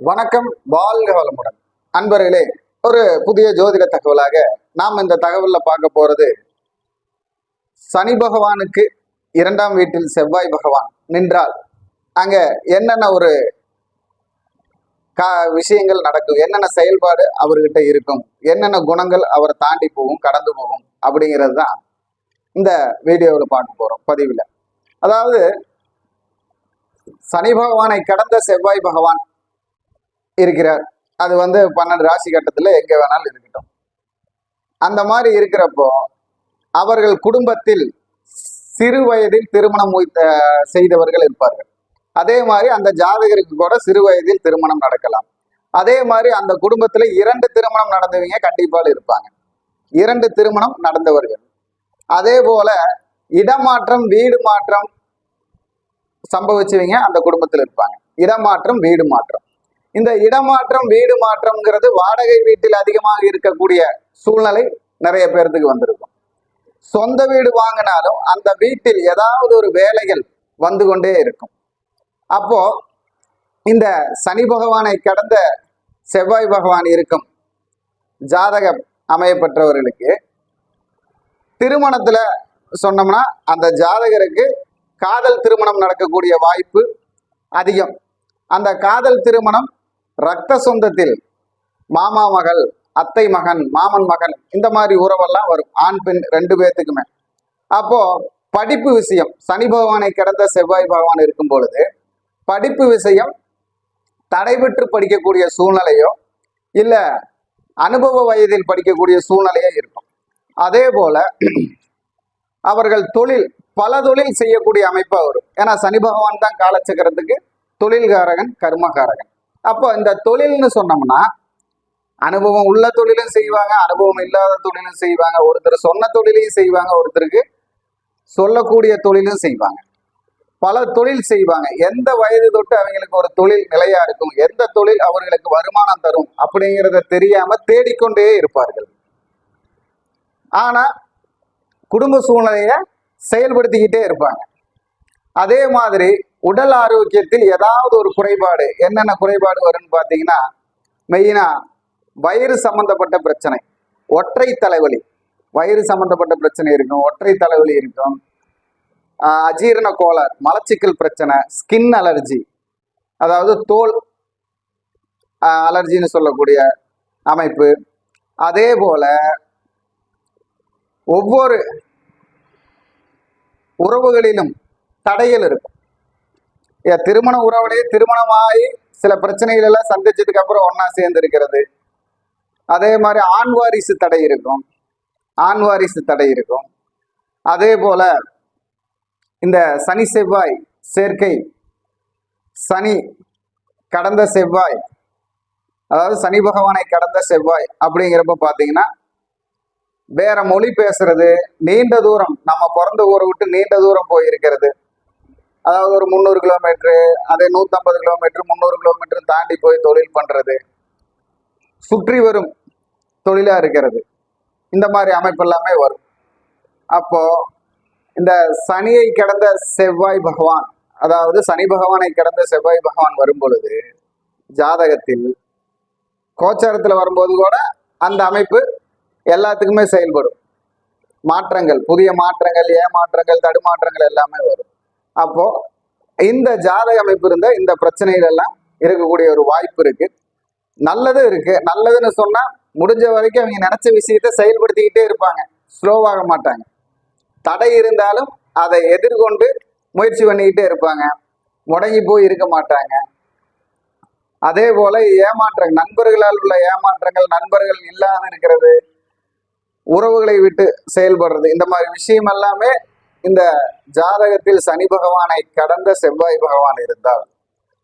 வணக்கம் வாழ்க வளமுடன். அன்பர்களே ஒரு புதிய ஜோதிட தகவலாக நாம் இந்த தகவல்ல பார்க்க போறது சனி பகவானுக்கு இரண்டாம் வீட்டில் செவ்வாய் பகவான் நின்றால் அங்க என்னென்ன ஒரு கா விஷயங்கள் நடக்கும் என்னென்ன செயல்பாடு அவர்கிட்ட இருக்கும் என்னென்ன குணங்கள் அவரை தாண்டி போகும் கடந்து போகும் அப்படிங்கிறது தான் இந்த வீடியோவில் பார்க்க போறோம் பதிவில். அதாவது சனி பகவானை கடந்த செவ்வாய் பகவான் இருக்கிறார். அது வந்து பன்னெண்டு ராசி கட்டத்தில் எங்கே வேணாலும் இருக்கட்டும். அந்த மாதிரி இருக்கிறப்போ அவர்கள் குடும்பத்தில் சிறு வயதில் திருமணம் செய்தவர்கள் இருப்பார்கள். அதே மாதிரி அந்த ஜாதகருக்கு கூட சிறு வயதில் திருமணம் நடக்கலாம். அதே மாதிரி அந்த குடும்பத்தில் இரண்டு திருமணம் நடந்தவங்க கண்டிப்பாக இருப்பாங்க. இரண்டு திருமணம் நடந்தவர்கள். அதே போல இடமாற்றம் வீடு மாற்றம் சம்பவிச்சவங்க அந்த குடும்பத்தில் இருப்பாங்க. இடமாற்றம் வீடு மாற்றம். இந்த இடமாற்றம் வீடு மாற்றம்ங்கிறது வாடகை வீட்டில் அதிகமாக இருக்கக்கூடிய சூழ்நிலை நிறைய பேர்த்துக்கு வந்திருக்கும். சொந்த வீடு வாங்கினாலும் அந்த வீட்டில் ஏதாவது ஒரு வேலைகள் வந்து கொண்டே இருக்கும். அப்போ இந்த சனி பகவானை கடந்த செவ்வாய் பகவான் இருக்கும் ஜாதகம் அமையப்பெற்றவர்களுக்கு திருமணத்துல சொன்னோம்னா அந்த ஜாதகருக்கு காதல் திருமணம் நடக்கக்கூடிய வாய்ப்பு அதிகம். அந்த காதல் திருமணம் ரத்த சொந்தத்தில் மாமா மகள் அத்தை மகன் மாமன் மகன் இந்த மாதிரி உறவெல்லாம் வரும். ஆண் பெண் ரெண்டு பேர்த்துக்குமே. அப்போ படிப்பு விஷயம் சனி பகவானை கடந்த செவ்வாய் பகவான் இருக்கும் பொழுது படிப்பு விஷயம் தடைபெற்று படிக்கக்கூடிய சூழ்நிலையோ இல்ல அனுபவ வயதில் படிக்கக்கூடிய சூழ்நிலையோ இருக்கும். அதே போல அவர்கள் தொழில் பல தொழில் செய்யக்கூடிய அமைப்பாக வரும். ஏன்னா சனி பகவான் தான் காலச்சக்கரத்துக்கு தொழில்காரகன் கர்மகாரகன். அப்போ இந்த தொழில்னு சொன்னோம்னா அனுபவம் உள்ள தொழிலும் செய்வாங்க அனுபவம் இல்லாத தொழிலும் செய்வாங்க. ஒருத்தர் சொன்ன தொழிலையும் செய்வாங்க ஒருத்தருக்கு சொல்லக்கூடிய தொழிலும் செய்வாங்க. பல தொழில் செய்வாங்க. எந்த வயது தொட்டு அவங்களுக்கு ஒரு தொழில் நிலையா இருக்கும் எந்த தொழில் அவர்களுக்கு வருமானம் தரும் அப்படிங்கிறத தெரியாம தேடிக்கொண்டே இருப்பார்கள். ஆனா குடும்ப சூழ்நிலைய செயல்படுத்திக்கிட்டே இருப்பாங்க. அதே மாதிரி உடல் ஆரோக்கியத்தில் ஏதாவது ஒரு குறைபாடு என்னென்ன குறைபாடு வரும்னு பார்த்தீங்கன்னா மெயினா வயிறு சம்பந்தப்பட்ட பிரச்சனை. ஒற்றை தலைவலி. வயிறு சம்பந்தப்பட்ட பிரச்சனை இருக்கும் ஒற்றை தலைவலி இருக்கும். அஜீரண கோளாறு மலச்சிக்கல் பிரச்சனை ஸ்கின் அலர்ஜி. அதாவது தோல் அலர்ஜின்னு சொல்லக்கூடிய அமைப்பு. அதே போல ஒவ்வொரு உறவுகளிலும் தடைகள் இருக்கும். திருமண உறவுலேயே திருமணமாகி சில பிரச்சனைகள் எல்லாம் சந்திச்சதுக்கு அப்புறம் ஒன்னா சேர்ந்து இருக்கிறது அதே மாதிரி ஆண் வாரிசு தடை இருக்கும். ஆண் வாரிசு தடை இருக்கும். அதே போல இந்த சனி செவ்வாய் சேர்க்கை சனி கடந்த செவ்வாய் அதாவது சனி பகவானை கடந்த செவ்வாய் அப்படிங்கிறப்ப பார்த்தீங்கன்னா வேற மொழி பேசுறது நீண்ட தூரம் நம்ம பிறந்த ஊரை விட்டு நீண்ட தூரம் போயிருக்கிறது. அதாவது ஒரு முந்நூறு கிலோமீட்டரு அதே நூற்றம்பது கிலோமீட்டர் முந்நூறு கிலோமீட்டர் தாண்டி போய் தொழில் பண்ணுறது சுற்றி வரும் தொழிலாக இருக்கிறது. இந்த மாதிரி அமைப்பு எல்லாமே வரும். அப்போது இந்த சனியை கடந்த செவ்வாய் பகவான் அதாவது சனி பகவானை கடந்த செவ்வாய் பகவான் வரும் பொழுது ஜாதகத்தில் கோச்சாரத்தில் வரும்போது கூட அந்த அமைப்பு எல்லாத்துக்குமே செயல்படும். மாற்றங்கள் புதிய மாற்றங்கள் ஏமாற்றங்கள் தடுமாற்றங்கள் எல்லாமே வரும். அப்போ இந்த ஜாதக அமைப்பு இருந்த இந்த பிரச்சனைகள் எல்லாம் இருக்கக்கூடிய ஒரு வாய்ப்பு இருக்கு. நல்லது இருக்கு. நல்லதுன்னு சொன்னா முடிஞ்ச வரைக்கும் அவங்க நினைச்ச விஷயத்த செயல்படுத்திக்கிட்டே இருப்பாங்க. ஸ்லோவாக மாட்டாங்க. தடை இருந்தாலும் அதை எதிர்கொண்டு முயற்சி பண்ணிக்கிட்டே இருப்பாங்க. முடங்கி போய் இருக்க மாட்டாங்க. அதே போல ஏமாற்றங்கள் நண்பர்களால் உள்ள ஏமாற்றங்கள் நண்பர்கள் இல்லாத இருக்கிறது உறவுகளை விட்டு செயல்படுறது இந்த மாதிரி விஷயம் எல்லாமே இந்த ஜாதகத்தில் சனி பகவானை கடந்த செவ்வாய் பகவான் இருந்தால்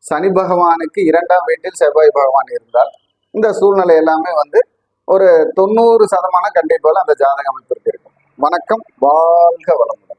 சனி பகவானுக்கு இரண்டாம் வீட்டில் செவ்வாய் பகவான் இருந்தால் இந்த சூழ்நிலை எல்லாமே வந்து ஒரு தொண்ணூறு சதமானம் கண்டிப்பாக அந்த ஜாதக அமைப்பிற்கு இருக்கும். வணக்கம் வாழ்க வளமுடன்.